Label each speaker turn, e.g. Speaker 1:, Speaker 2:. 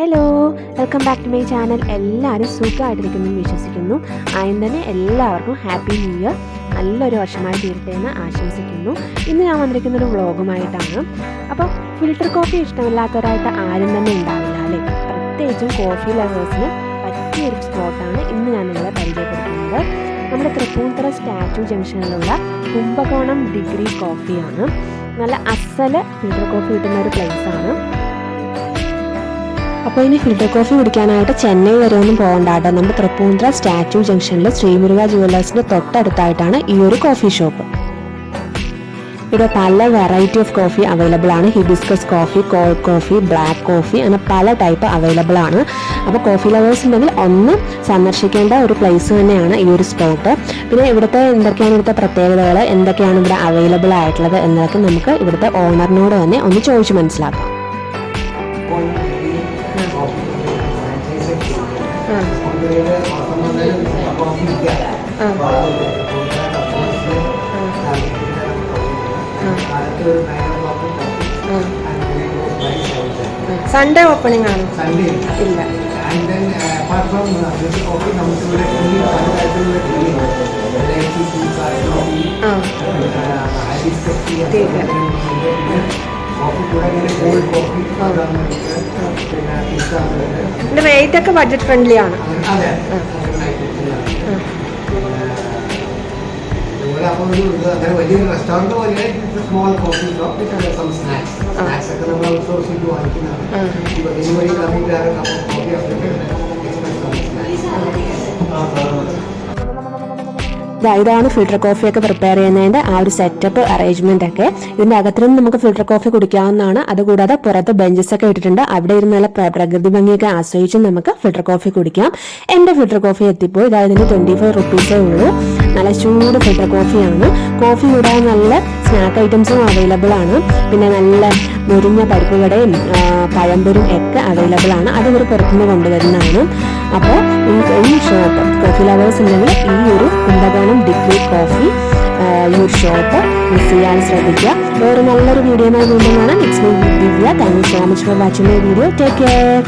Speaker 1: Hello welcome back to my channel എല്ലാവരും സുഖമായിട്ടിരിക്കുന്നു വിശ്വസിക്കുന്നു. ആദ്യം തന്നെ എല്ലാവർക്കും ഹാപ്പി ന്യൂ ഇയർ നല്ലൊരു വർഷമായി തീരട്ടെ എന്ന് ആശംസിക്കുന്നു. ഇന്ന് ഞാൻ വന്നിരിക്കുന്ന ഒരു വ്ളോഗുമായിട്ടാണ് അപ്പോൾ ഫിൽട്ടർ കോഫി ഇഷ്ടമില്ലാത്തവരായിട്ട് ആരും തന്നെ ഉണ്ടാവില്ല അല്ലേ? പ്രത്യേകിച്ചും കോഫി ലവേഴ്സിന് പറ്റിയൊരു സ്പോട്ടാണ് ഇന്ന് ഞാൻ നിങ്ങളെ പരിചയപ്പെടുത്തുന്നത്. നമ്മുടെ തൃപ്പൂണിത്തുറ സ്റ്റാച്യു ജംഗ്ഷനിലുള്ള കുംഭകോണം ഡിഗ്രി കോഫിയാണ് നല്ല അസൽ ഫിൽട്ടർ കോഫി കിട്ടുന്ന ഒരു പ്ലേസാണ് അപ്പോൾ ഇനി ഫിൽറ്റർ കോഫി കുടിക്കാനായിട്ട് ചെന്നൈ വരെ ഒന്നും പോകണ്ട കേട്ടോ. നമ്മുടെ തൃപ്പൂണിത്തുറ സ്റ്റാച്യു ജംഗ്ഷനിൽ ശ്രീമുരുക ജുവല്ലേഴ്സിന്റെ തൊട്ടടുത്തായിട്ടാണ് ഈ ഒരു കോഫി ഷോപ്പ് ഇവിടെ പല വെറൈറ്റി ഓഫ് കോഫി അവൈലബിൾ ആണ്. Hibiscus coffee cold coffee black coffee അങ്ങനെ പല ടൈപ്പ് അവൈലബിൾ ആണ്. അപ്പോൾ കോഫി ലവേഴ്സ് ഉണ്ടെങ്കിൽ ഒന്ന് സന്ദർശിക്കേണ്ട ഒരു പ്ലേസ് തന്നെയാണ് ഈ ഒരു സ്പോട്ട് പിന്നെ ഇവിടുത്തെ എന്തൊക്കെയാണ് ഇവിടുത്തെ പ്രത്യേകതകൾ? എന്തൊക്കെയാണ് ഇവിടെ അവൈലബിൾ ആയിട്ടുള്ളത് എന്നതൊക്കെ നമുക്ക് ഇവിടുത്തെ ഓണറിനോട് തന്നെ ഒന്ന് ചോദിച്ച് മനസ്സിലാക്കാം. സൺഡേ ഓപ്പണിംഗ് ആണ്.
Speaker 2: സൺഡേ
Speaker 1: ഇല്ല.
Speaker 2: ടീസ് കോഫി
Speaker 1: ആ. ഇതിന്റെ റേറ്റ് ഒക്കെ ബഡ്ജറ്റ് ഫ്രണ്ട്ലി ആണ്.
Speaker 2: അങ്ങനെ വലിയൊരു റെസ്റ്റോറന്റ് പോലെ small coffee shop snacks snacks ഒക്കെ നമ്മൾ ഔട്ട്സോഴ്സ് ചെയ്ത് വാങ്ങിക്കുന്നതാണ് ഡെലിവറി കമ്മിറ്റ് കോഫി
Speaker 1: ഇതാണ് ഫിൽട്ടർ കോഫി ഒക്കെ പ്രിപ്പയർ ചെയ്യുന്നതിന്റെ ആ ഒരു സെറ്റപ്പ് അറേഞ്ച്മെന്റ് ഒക്കെ. ഇതിന്റെ അകത്തുനിന്ന് നമുക്ക് ഫിൽട്ടർ കോഫി കുടിക്കാവുന്നതാണ്. അതുകൂടാതെ പുറത്ത് ബെഞ്ചസ് ഒക്കെ ഇട്ടിട്ടുണ്ട്. അവിടെ ഇരുന്ന് നല്ല പ്രകൃതി ഭംഗിയൊക്കെ ആസ്വദിച്ച് നമുക്ക് ഫിൽട്ടർ കോഫി കുടിക്കാം. എന്റെ ഫിൽട്ടർ കോഫി എത്തിപ്പോൾ ഇതായത് ഇതിന് ട്വന്റി ഫൈവ് റുപ്പീസേ ഉള്ളൂ. നല്ല ചൂട് ഫിൽട്ടർ കോഫിയാണ് കോഫി കൂടാതെ നല്ല സ്നാക്ക് ഐറ്റംസും അവൈലബിൾ ആണ്. പിന്നെ നല്ല മുരിഞ്ഞ പരിപ്പ് വടയും പഴംപൊരും ഒക്കെ അവൈലബിൾ ആണ്. അത് ഇവർ പുറത്തുനിന്ന് കൊണ്ടുവരുന്നതാണ്. അപ്പോൾ ഈ ഷോപ്പ് കോഫി ലവേഴ്സ് ഉണ്ടെങ്കിൽ ഈ ഒരു കുംഭകോണം ഡിഗ്രി കോഫി ഈ ഒരു ഷോപ്പ് മിസ് ചെയ്യാൻ ശ്രദ്ധിക്കുക. വേറെ നല്ലൊരു video it's me Divya thank you so much for watching my video take care